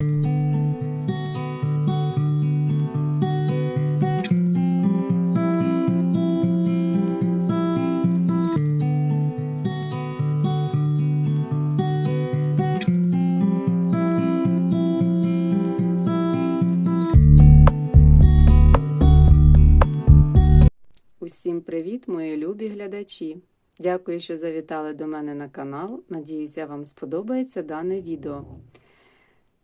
Усім привіт, мої любі глядачі! Дякую, що завітали до мене на канал. Надіюся, вам сподобається дане відео.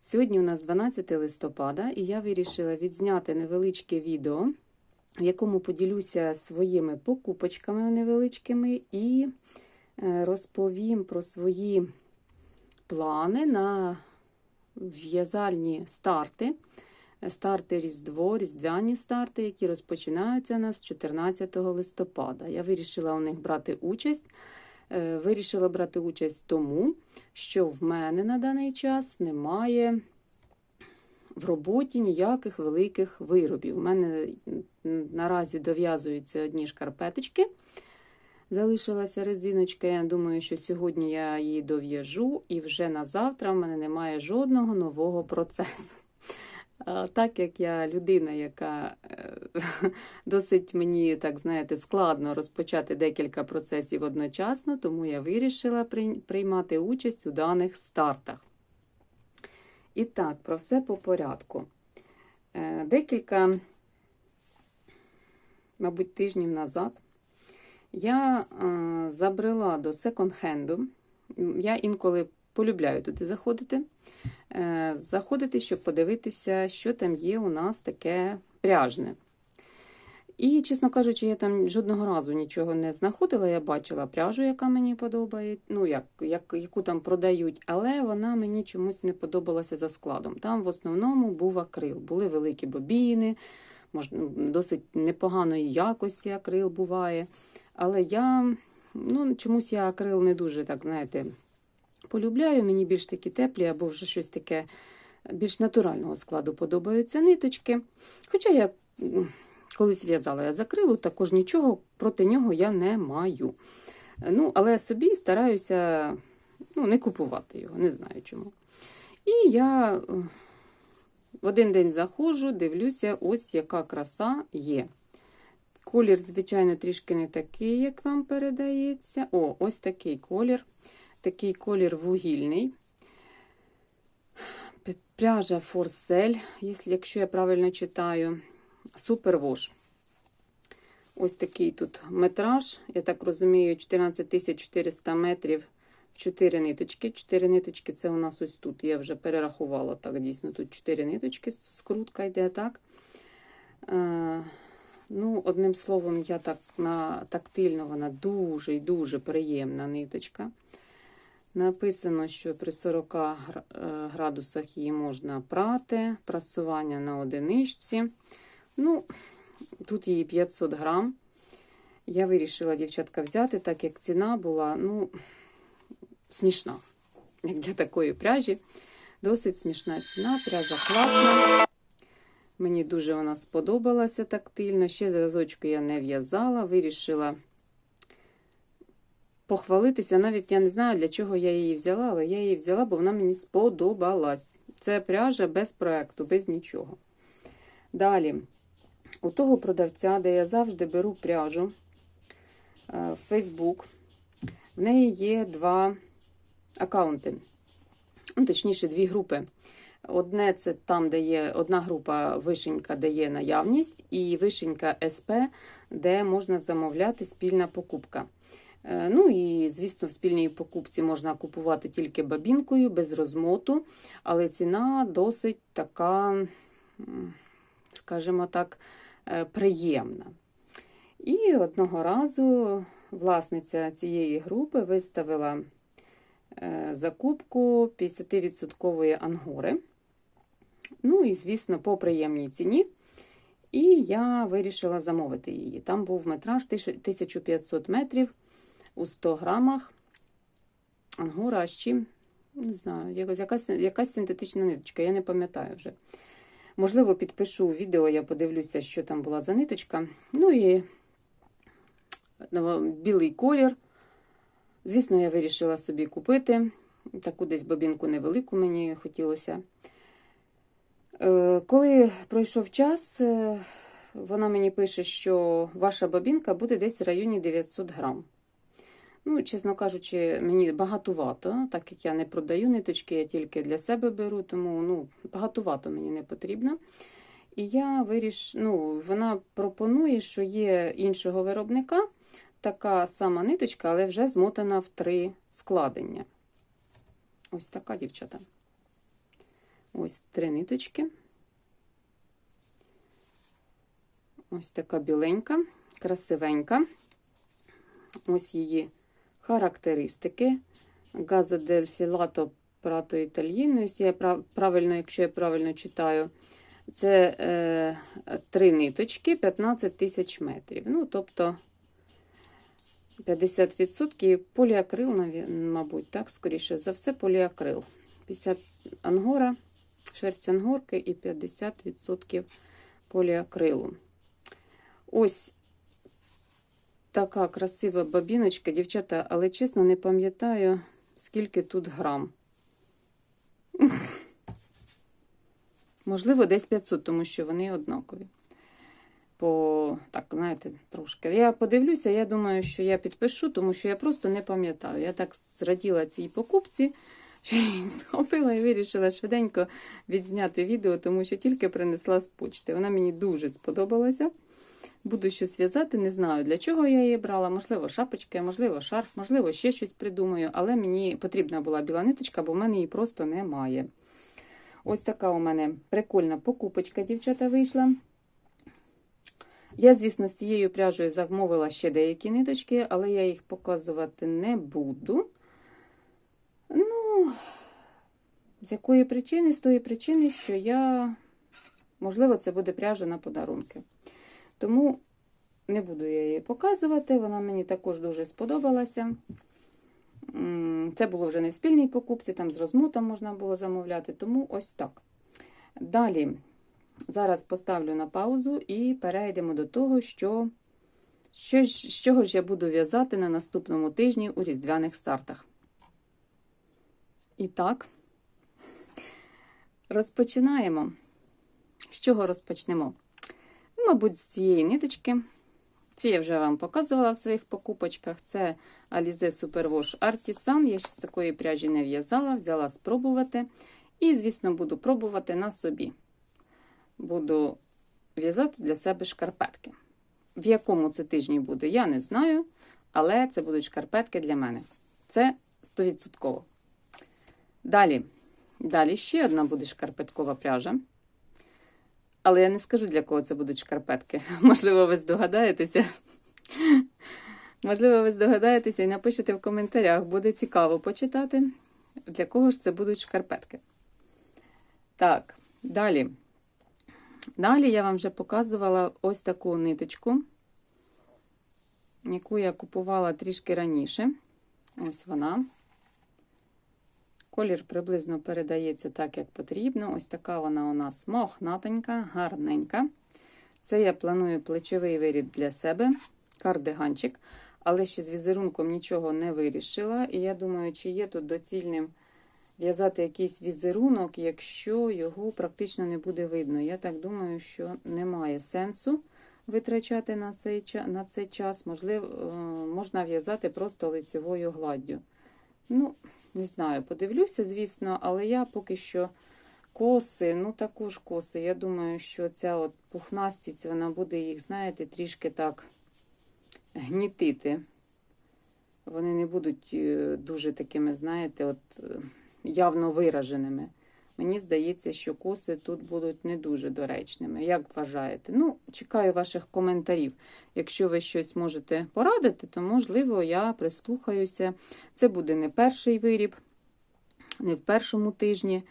Сьогодні у нас 12 листопада, і я вирішила відзняти невеличке відео, в якому поділюся своїми покупочками невеличкими і е, розповім про свої плани на в'язальні старти. Старти Різдво, різдвяні старти, які розпочинаються у нас 14 листопада. Я вирішила у них брати участь. Е, Вирішила брати участь тому, що в мене на даний час немає в роботі ніяких великих виробів. У мене наразі дов'язуються одні шкарпеточки. Залишилася резиночка. Я думаю, що сьогодні я її дов'яжу, і вже на завтра в мене немає жодного нового процесу. Так як я людина, яка е, досить мені, так знаєте, складно розпочати декілька процесів одночасно, тому я вирішила приймати участь у даних стартах. І так, про все по порядку. Е, декілька, мабуть, тижнів назад я е, забрела до секонд-хенду. Я інколи полюбляю туди заходити. Е, заходити, щоб подивитися, що там є у нас таке пряжне. І, чесно кажучи, я там жодного разу нічого не знаходила. Я бачила пряжу, яка мені подобає, ну, як, як, яку там продають, але вона мені чомусь не подобалася за складом. Там в основному був акрил. Були великі бобіни, можна, досить непоганої якості акрил буває. Але я ну, чомусь я акрил не дуже, так, знаєте, полюбляю. Мені більш такі теплі, або вже щось таке більш натурального складу подобаються ниточки. Хоча я колись в'язала я закрилу, також нічого проти нього я не маю. Ну, Але собі стараюся ну, не купувати його, не знаю чому. І я в один день заходжу, дивлюся, ось яка краса є. Колір, звичайно, трішки не такий, як вам передається. О, ось такий колір такий колір вугільний. Пряжа Форсель, якщо я правильно читаю, супервош. Ось такий тут метраж, я так розумію, 14400 метрів в 4 ниточки. 4 ниточки це у нас ось тут. Я вже перерахувала так, дійсно, тут 4 ниточки, скрутка йде так. Е, ну, Одним словом, я так на тактильно вона дуже і дуже приємна ниточка. Написано, що при 40 е, градусах її можна прати, прасування на одиничці. Ну, Тут її 500 грам. Я вирішила, дівчатка, взяти, так як ціна була ну, смішна. Як для такої пряжі. Досить смішна ціна, пряжа класна. Мені дуже вона сподобалася тактильно. Ще зразочку я не в'язала, вирішила похвалитися. Навіть я не знаю, для чого я її взяла, але я її взяла, бо вона мені сподобалась. Це пряжа без проекту, без нічого. Далі, у того продавця, де я завжди беру пряжу е, в Facebook, в неї є два аккаунти. Ну, Точніше, дві групи. Одне це там, де є одна група вишенька, де є наявність, і вишенька СП, де можна замовляти спільна покупка. Е, ну і, звісно, в спільній покупці можна купувати тільки бабінкою, без розмоту, але ціна досить така, скажімо так, е, приємна. І одного разу власниця цієї групи виставила е, закупку 50% ангори. Ну, і, звісно, по приємній ціні. І я вирішила замовити її. Там був метраж 1500 метрів у 100 грамах. Ангора з чим? Не знаю, якась якась синтетична ниточка, я не пам'ятаю вже. Можливо, підпишу відео, я подивлюся, що там була за ниточка. Ну і білий колір. Звісно, я вирішила собі купити. Таку десь бобінку невелику мені хотілося. Е, Коли пройшов час, е, вона мені пише, що ваша бобінка буде десь в районі 900 грам. Ну, чесно кажучи, мені багатувато, так як я не продаю ниточки, я тільки для себе беру, тому ну, багатувато мені не потрібно. І я виріш... ну, вона пропонує, що є іншого виробника, така сама ниточка, але вже змотана в три складення. Ось така дівчата. Ось три ниточки. Ось така біленька, красивенька. Ось її характеристики. Газа дель філато прато я правильно, якщо я правильно читаю. Це е, три ниточки, 15 тисяч метрів. Ну, тобто 50% поліакрил, мабуть, так, скоріше за все, поліакрил. 50 ангора, шерсть ангорки і 50% поліакрилу. Ось така красива бабіночка, дівчата, але чесно не пам'ятаю, скільки тут грам. Можливо, десь 500, тому що вони однакові. По, так, знаєте, трошки. Я подивлюся, я думаю, що я підпишу, тому що я просто не пам'ятаю. Я так зраділа цій покупці, що її схопила і вирішила швиденько відзняти відео, тому що тільки принесла з почти. Вона мені дуже сподобалася. Буду щось в'язати, не знаю, для чого я її брала. Можливо, шапочки, можливо, шарф, можливо, ще щось придумаю, але мені потрібна була біла ниточка, бо в мене її просто немає. Ось така у мене прикольна покупочка, дівчата, вийшла. Я, звісно, з цією пряжею замовила ще деякі ниточки, але я їх показувати не буду. Ну, з якої причини? З тої причини, що я, можливо, це буде пряжа на подарунки. Тому не буду я її показувати. Вона мені також дуже сподобалася. Це було вже не в спільній покупці, там з розмотом можна було замовляти, тому ось так. Далі, зараз поставлю на паузу і перейдемо до того, що, що з чого ж я буду в'язати на наступному тижні у різдвяних стартах. І так, розпочинаємо. З чого розпочнемо? Мабуть, з цієї ниточки. Ці я вже вам показувала в своїх покупочках. Це Alize Superwash Artisan. Я ще з такої пряжі не в'язала, взяла спробувати. І, звісно, буду пробувати на собі. Буду в'язати для себе шкарпетки. В якому це тижні буде, я не знаю, але це будуть шкарпетки для мене. Це 100%. Далі. Далі ще одна буде шкарпеткова пряжа. Але я не скажу, для кого це будуть шкарпетки. Можливо, ви здогадаєтеся. Можливо, ви здогадаєтеся і напишете в коментарях. Буде цікаво почитати, для кого ж це будуть шкарпетки. Так, далі. Далі я вам вже показувала ось таку ниточку, яку я купувала трішки раніше. Ось вона. Колір приблизно передається так, як потрібно. Ось така вона у нас мохнатенька, гарненька. Це я планую плечовий виріб для себе, кардиганчик, але ще з візерунком нічого не вирішила. І я думаю, чи є тут доцільним в'язати якийсь візерунок, якщо його практично не буде видно. Я так думаю, що немає сенсу витрачати на цей, на цей час. Можливо, е, можна в'язати просто лицевою гладдю. Ну, не знаю, подивлюся, звісно, але я поки що коси, ну також коси. Я думаю, що ця от пухнастість, вона буде їх, знаєте, трішки так гнітити. Вони не будуть е, дуже такими, знаєте, от е, явно вираженими. Мені здається, що коси тут будуть не дуже доречними. Як вважаєте? Ну, чекаю ваших коментарів. Якщо ви щось можете порадити, то, можливо, я прислухаюся. Це буде не перший виріб, не в першому тижні.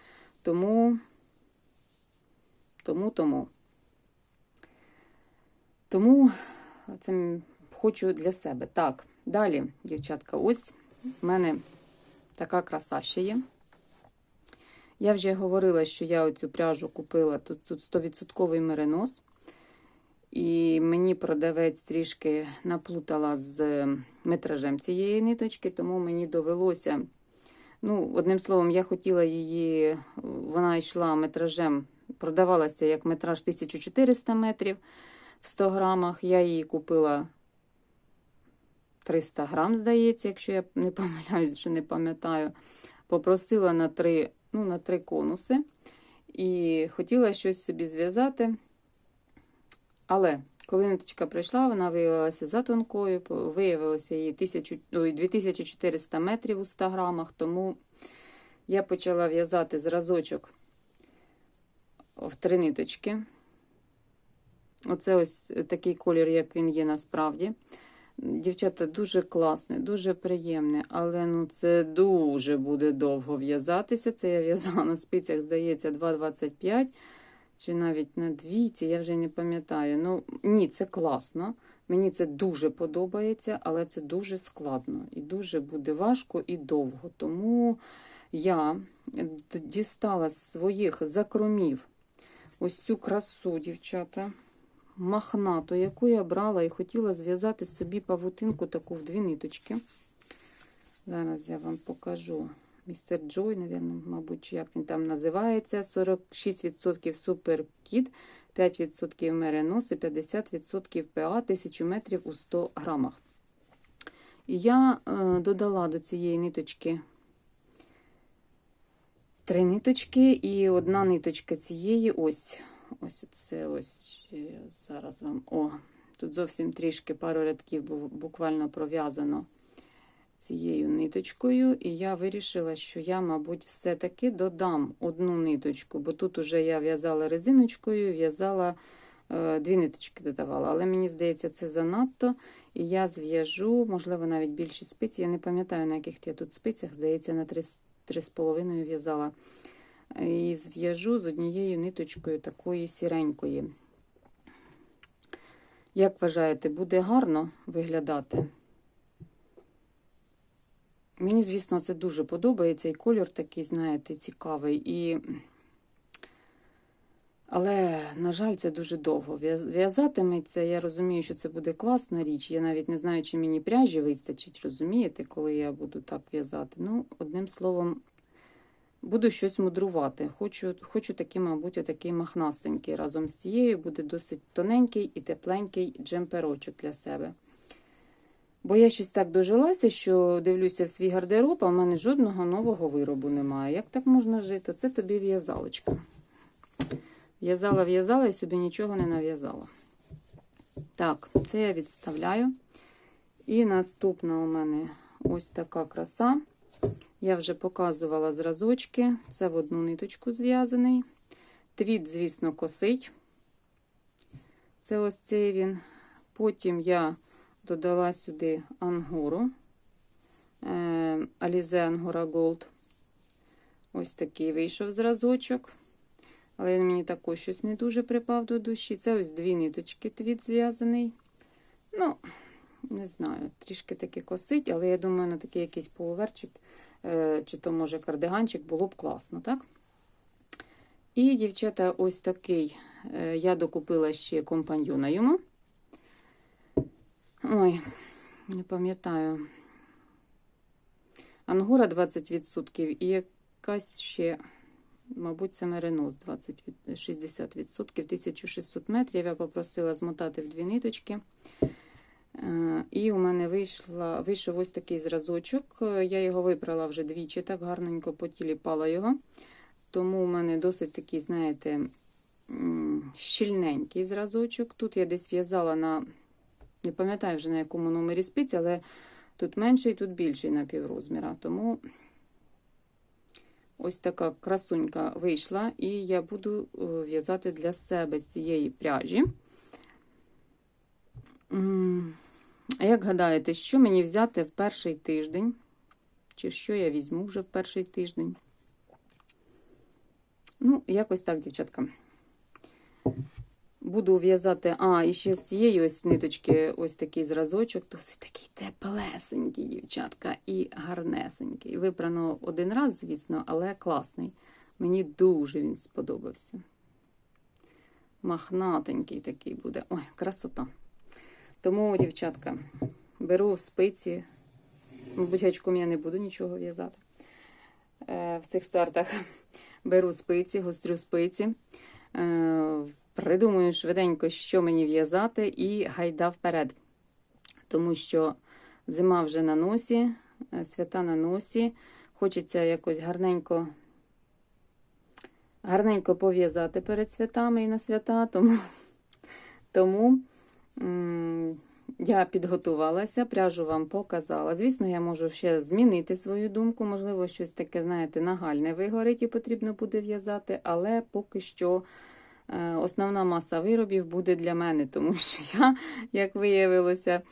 Тому, тому, тому. Тому це хочу для себе. Так, далі, дівчатка, ось в мене така краса ще є. Я вже говорила, що я оцю пряжу купила, тут, тут 100% меринос. І мені продавець трішки наплутала з метражем цієї ниточки, тому мені довелося. Ну, одним словом, я хотіла її, вона йшла метражем продавалася як метраж 1400 метрів в 100 грамах. Я її купила 300 грам, здається, якщо я не помиляюсь, що не пам'ятаю. Попросила на три, ну, на три конуси і хотіла щось собі зв'язати. Але коли ниточка прийшла, вона виявилася за тонкою, виявилося її 1000, ой, 2400 метрів у 100 грамах, тому я почала в'язати зразочок в три ниточки. Оце ось такий колір, як він є насправді. Дівчата, дуже класне, дуже приємне, але ну це дуже буде довго в'язатися. Це я в'язала на спицях, здається, 2,25 чи навіть на двійці, я вже не пам'ятаю. Ну, ні, це класно. Мені це дуже подобається, але це дуже складно і дуже буде важко і довго. Тому я дістала з своїх закромів ось цю красу, дівчата махнату, яку я брала і хотіла зв'язати собі павутинку таку в дві ниточки. Зараз я вам покажу. Містер Джой, напевно, мабуть, як він там називається. 46% Супер Кіт, 5% Меренос і 50% ПА 1000 метрів у 100 грамах. Я е, додала до цієї ниточки три ниточки, і одна ниточка цієї ось. Ось це ось зараз вам. О, тут зовсім трішки пару рядків бу- буквально пров'язано цією ниточкою. І я вирішила, що я, мабуть, все-таки додам одну ниточку, бо тут уже я в'язала резиночкою, в'язала е, дві ниточки додавала. Але мені здається, це занадто. І я зв'яжу, можливо, навіть більше спиць. Я не пам'ятаю, на яких я тут спицях, здається, на 3,5 в'язала. І зв'яжу з однією ниточкою такої сіренької. Як вважаєте, буде гарно виглядати? Мені, звісно, це дуже подобається. І колір такий, знаєте, цікавий. І... Але, на жаль, це дуже довго. В'яз- В'язатиметься, я розумію, що це буде класна річ. Я навіть не знаю, чи мені пряжі вистачить, розумієте, коли я буду так в'язати. Ну, одним словом, буду щось мудрувати. Хочу, хочу такий, мабуть, отакий махнастенький. Разом з цією буде досить тоненький і тепленький джемперочок для себе. Бо я щось так дожилася, що дивлюся в свій гардероб, а в мене жодного нового виробу немає. Як так можна жити? Це тобі в'язалочка. В'язала, в'язала і собі нічого не нав'язала. Так, це я відставляю. І наступна у мене ось така краса. Я вже показувала зразочки. Це в одну ниточку зв'язаний. Твіт, звісно, косить. Це ось цей він. Потім я додала сюди ангору. е, Alize Angora Gold. Ось такий вийшов зразочок. Але він мені також щось не дуже припав до душі. Це ось дві ниточки твіт зв'язаний. Ну, не знаю, трішки таки косить, але я думаю, на такий якийсь полуверчик, е, чи то, може, кардиганчик було б класно, так? І, дівчата, ось такий. е, Я докупила ще компаньйона йому. Ой, не пам'ятаю. Ангора 20% і якась ще, мабуть, це меринос 20, 60%, 1600 метрів. Я попросила змотати в дві ниточки. Е, І у мене вийшла, вийшов ось такий зразочок. Е, Я його випрала вже двічі, так гарненько потіліпала його. Тому у мене досить такий, знаєте, щільненький зразочок. Тут я десь в'язала на, не пам'ятаю вже на якому номері спиці, але тут менший, тут більший на піврозміра. Тому ось така красунька вийшла, і я буду е, в'язати для себе з цієї пряжі. А як гадаєте, що мені взяти в перший тиждень? Чи що я візьму вже в перший тиждень? Ну, якось так, дівчатка. Буду в'язати, а, і ще з цієї ось ниточки, ось такий зразочок, досить такий теплесенький, дівчатка, і гарнесенький. Випрано один раз, звісно, але класний. Мені дуже він сподобався. Махнатенький такий буде. Ой, красота. Тому, дівчатка, беру спиці. Мабуть, гачком я не буду нічого в'язати е, в цих стартах. Беру спиці, гострю спиці. Е, Придумаю швиденько, що мені в'язати, і гайда вперед. Тому що зима вже на носі, е, свята на носі. Хочеться якось гарненько, гарненько пов'язати перед святами і на свята. Тому, тому я підготувалася, пряжу вам показала. Звісно, я можу ще змінити свою думку. Можливо, щось таке, знаєте, нагальне вигорить і потрібно буде в'язати, але поки що. Е, Основна маса виробів буде для мене, тому що я, як виявилося,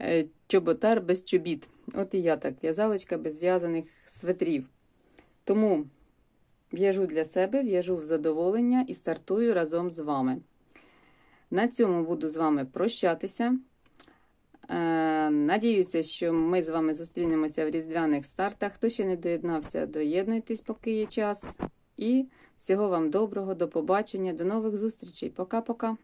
е, чоботар без чобіт. От і я так, в'язалочка без в'язаних светрів. Тому в'яжу для себе, в'яжу в задоволення і стартую разом з вами. На цьому буду з вами прощатися. Е, Надіюся, що ми з вами зустрінемося в різдвяних стартах. Хто ще не доєднався, доєднуйтесь, поки є час. І всього вам доброго, до побачення, до нових зустрічей. Пока-пока.